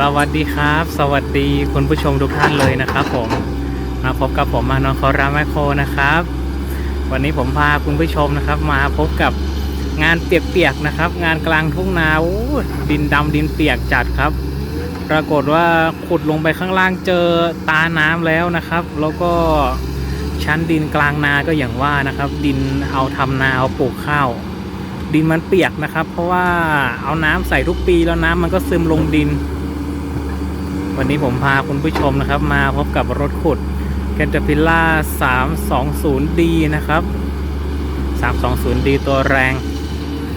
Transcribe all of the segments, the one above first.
สวัสดีครับ สวัสดีคุณผู้ชมทุกท่านเลยนะครับผมมาพบกับผมมานอนคอรามคโครนะครับ วันนี้ผมพาคุณผู้ชมนะครับ มาพบกับงานเปียกๆนะครับ งานกลางทุ่งนาดินดำดินเปียกจัดครับ ปรากฏว่าขุดลงไปข้างล่างเจอตาน้ำแล้วนะครับ แล้วก็ชั้นดินกลางนาก็อย่างว่านะครับ ดินเอาทำนาเอาปลูกข้าวดินมันเปียกนะครับ เพราะว่าเอาน้ำใส่ทุกปีแล้วน้ำมันก็ซึมลงดิน วันนี้ผมพาคุณผู้ชมนะครับ มาพบกับรถขุด Caterpillar 320D นะครับ 320D ตัวแรง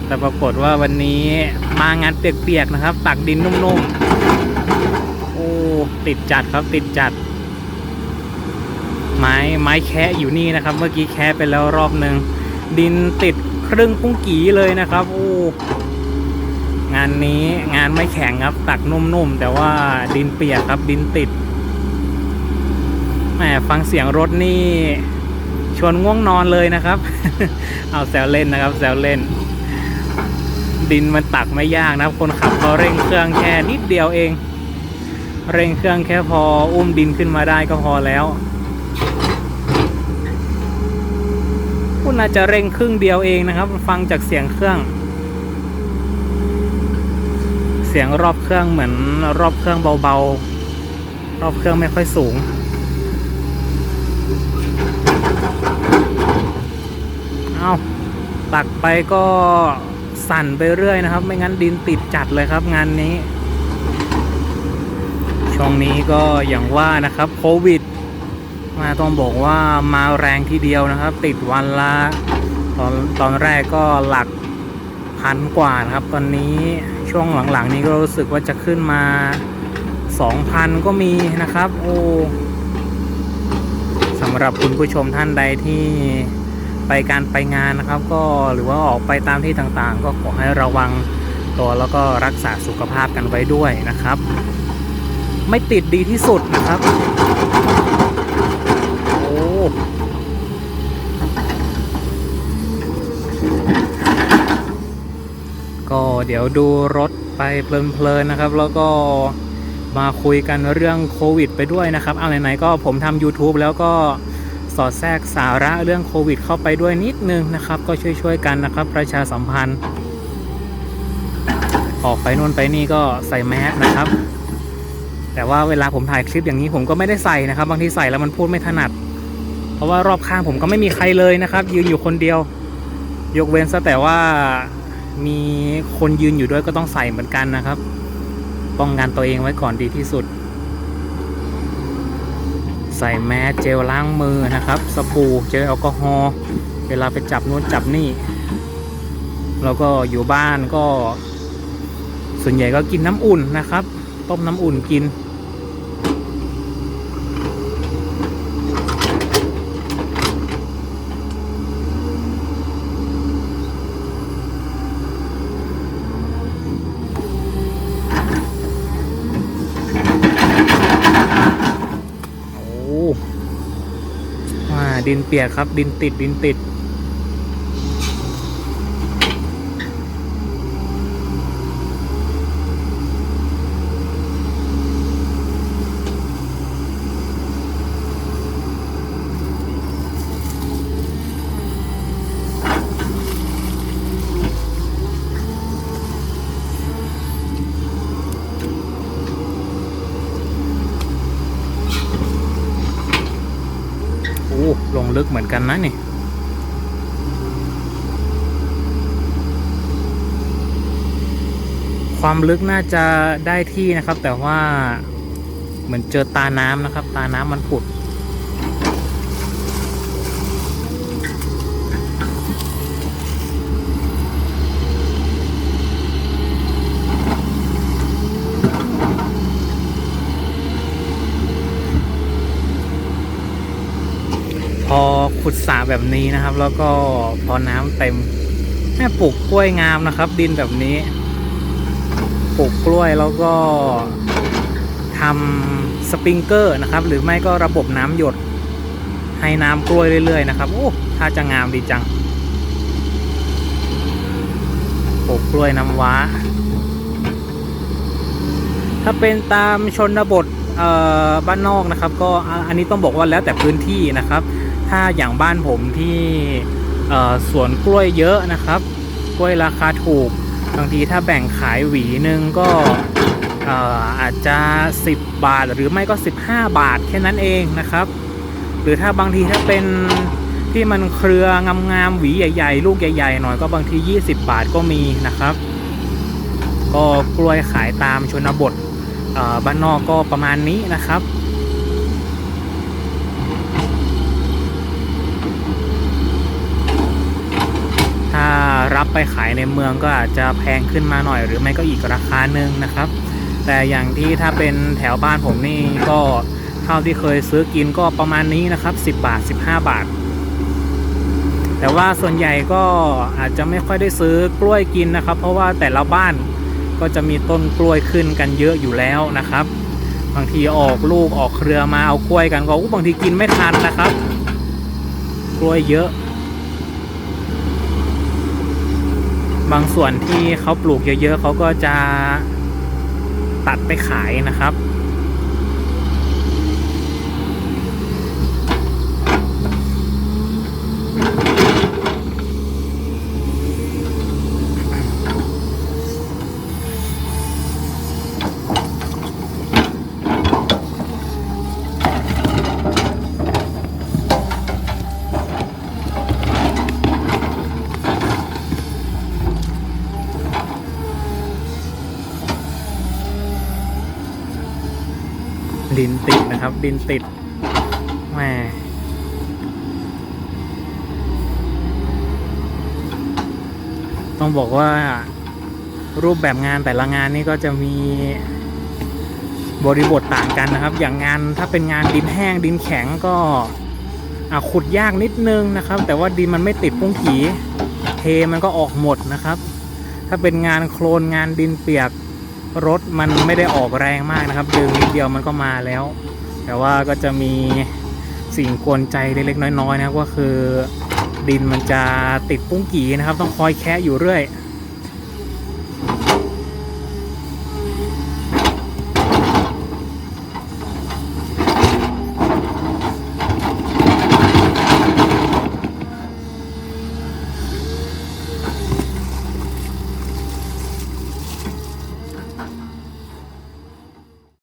แต่ปรากฏว่าวันนี้มางานเปียกๆนะครับ ตักดินนุ่มๆ โอ้ ติดจัดครับติดจัด ไม้ไม้แคะอยู่นี่นะครับ เมื่อกี้แคะไปแล้วรอบหนึ่ง ดินติดครึ่งปุ้งกีเลยนะครับ โอ้ งานนี้งานไม่แข็งครับ ตักนุ่มๆ แต่ว่าดินเปียกครับดินติดแหมฟังเสียงรถนี่ชวนง่วงนอนเลยนะครับ เอาแซวเล่นนะครับ แซวเล่น ดินมันตักไม่ยากนะครับ คนขับเขาเร่งเครื่องแค่นิดเดียวเอง เร่งเครื่องแค่พออุ้มดินขึ้นมาได้ก็พอแล้วคุณน่าจะเร่งครึ่งเดียวเองนะครับ ฟังจากเสียงเครื่อง เสียงรอบเครื่องเหมือนรอบเครื่องเบาๆ รอบเครื่องไม่ค่อยสูง เอาตักไปก็สั่นไปเรื่อยนะครับ ไม่งั้นดินติดจัดเลยครับงานนี้ ช่วงนี้ก็อย่างว่านะครับโควิด มาต้องบอกว่ามาแรงทีเดียวนะครับ ติดวันละตอนตอนแรกก็หลักพันกว่านะครับ ตอนนี้ ช่วงหลังๆนี้ก็รู้สึกว่าจะขึ้นมา 2,000 ก็มีนะครับ โอ้สำหรับคุณผู้ชมท่านใดที่ไปการไปงานนะครับ ก็หรือว่าออกไปตามที่ต่างๆ ก็ขอให้ระวังตัวแล้วก็รักษาสุขภาพกันไว้ด้วยนะครับ ไม่ติดดีที่สุดนะครับ โอ้ ก็ เดี๋ยวดูรถไปเพลินๆนะครับ แล้วก็มาคุยกันเรื่องโควิด ไปด้วยนะครับเอาไหนๆก็ผมทำ YouTube แล้วก็สอดแทรกสาระเรื่องโควิด เข้าไปด้วยนิดนึงนะครับ ก็ช่วยๆกันนะครับ ประชาสัมพันธ์ ออกไปนู่นไปนี่ก็ใส่แมสนะครับ แต่ว่าเวลาผมถ่ายคลิปอย่างนี้ผมก็ไม่ได้ใส่นะครับ บางทีใส่แล้วมันพูดไม่ถนัด เพราะว่ารอบข้างผมก็ไม่มีใครเลยนะครับ ยืนอยู่คนเดียว ยกเว้นซะแต่ว่า มีคนยืนอยู่ด้วยก็ต้องใส่เหมือนกันนะครับ ป้องกันตัวเองไว้ก่อนดีที่สุด ใส่แมสเจลล้างมือนะครับ สบู่เจลแอลกอฮอล์เวลาไปจับนู้นจับนี่ แล้วก็อยู่บ้านก็ ส่วนใหญ่ก็กินน้ำอุ่นนะครับ ต้มน้ำอุ่นกิน โอ้ว่า ดินเปียกครับ ดินติดดินติด ลงลึกเหมือนกันนะนี่ความลึกน่าจะได้ที่นะครับ แต่ว่าเหมือนเจอตาน้ำนะครับ ตาน้ำมันผุด พอขุดสระแบบนี้นะครับ แล้วก็พอน้ำเต็มแม่ปลูกกล้วยงามนะครับ ดินแบบนี้ปลูกกล้วยแล้วก็ทำสปริงเกอร์นะครับ หรือไม่ก็ระบบน้ำหยด ให้น้ำกล้วยเรื่อยๆนะครับ โอ้ถ้าจะงามดีจังปลูกกล้วยน้ำว้า ถ้าเป็นตามชนบทเอ่อบ้านนอกนะครับ ก็อันนี้ต้องบอกว่าแล้วแต่พื้นที่นะครับ ถ้าอย่างบ้านผมที่สวนกล้วยเยอะนะครับ กล้วยราคาถูกบางทีถ้าแบ่งขายหวีหนึ่งก็อาจจะ 10 บาทหรือไม่ก็ 15 บาทแค่นั้นเองนะครับ หรือถ้าบางทีถ้าเป็นที่มันเครืองามๆหวีใหญ่ ๆ ลูกใหญ่ๆหน่อยก็บางที 20 บาทก็มีนะครับ ก็กล้วยขายตามชนบทบ้านนอกก็ประมาณนี้นะครับ รับไปขายในเมืองก็อาจจะแพงขึ้นมาหน่อย หรือไม่ก็อีกราคาหนึ่งนะครับ แต่อย่างที่ถ้าเป็นแถวบ้านผมนี่ก็เท่าที่เคยซื้อกินก็ประมาณนี้นะครับ 10 บาท 15 บาท แต่ว่าส่วนใหญ่ก็อาจจะไม่ค่อยได้ซื้อกล้วยกินนะครับ เพราะว่าแต่ละบ้านก็จะมีต้นกล้วยขึ้นกันเยอะอยู่แล้วนะครับ บางทีออกลูกออกเครือมาเอากล้วยกันก็บางทีกินไม่ทันนะครับ กล้วยเยอะ บางส่วนที่เขาปลูกเยอะๆเขาก็จะตัดไปขายนะครับ ดินติดนะครับ ดินติดแหมต้องบอกว่ารูปแบบงานแต่ละงานนี่ก็จะมีบริบทต่างกันนะครับ อย่างงานถ้าเป็นงานดินแห้งดินแข็งก็ขุดยากนิดนึงนะครับ แต่ว่าดินมันไม่ติดปุ้งกีเทมันก็ออกหมดนะครับ ถ้าเป็นงานโคลนงานดินเปียก รถมันไม่ได้ออกแรงมากนะครับ ดึงนิดเดียวมันก็มาแล้ว แต่ว่าก็จะมีสิ่งกวนใจเล็กๆน้อยๆนะครับก็คือดินมันจะติดปุ้งกีนะครับ ต้องคอยแคะอยู่เรื่อย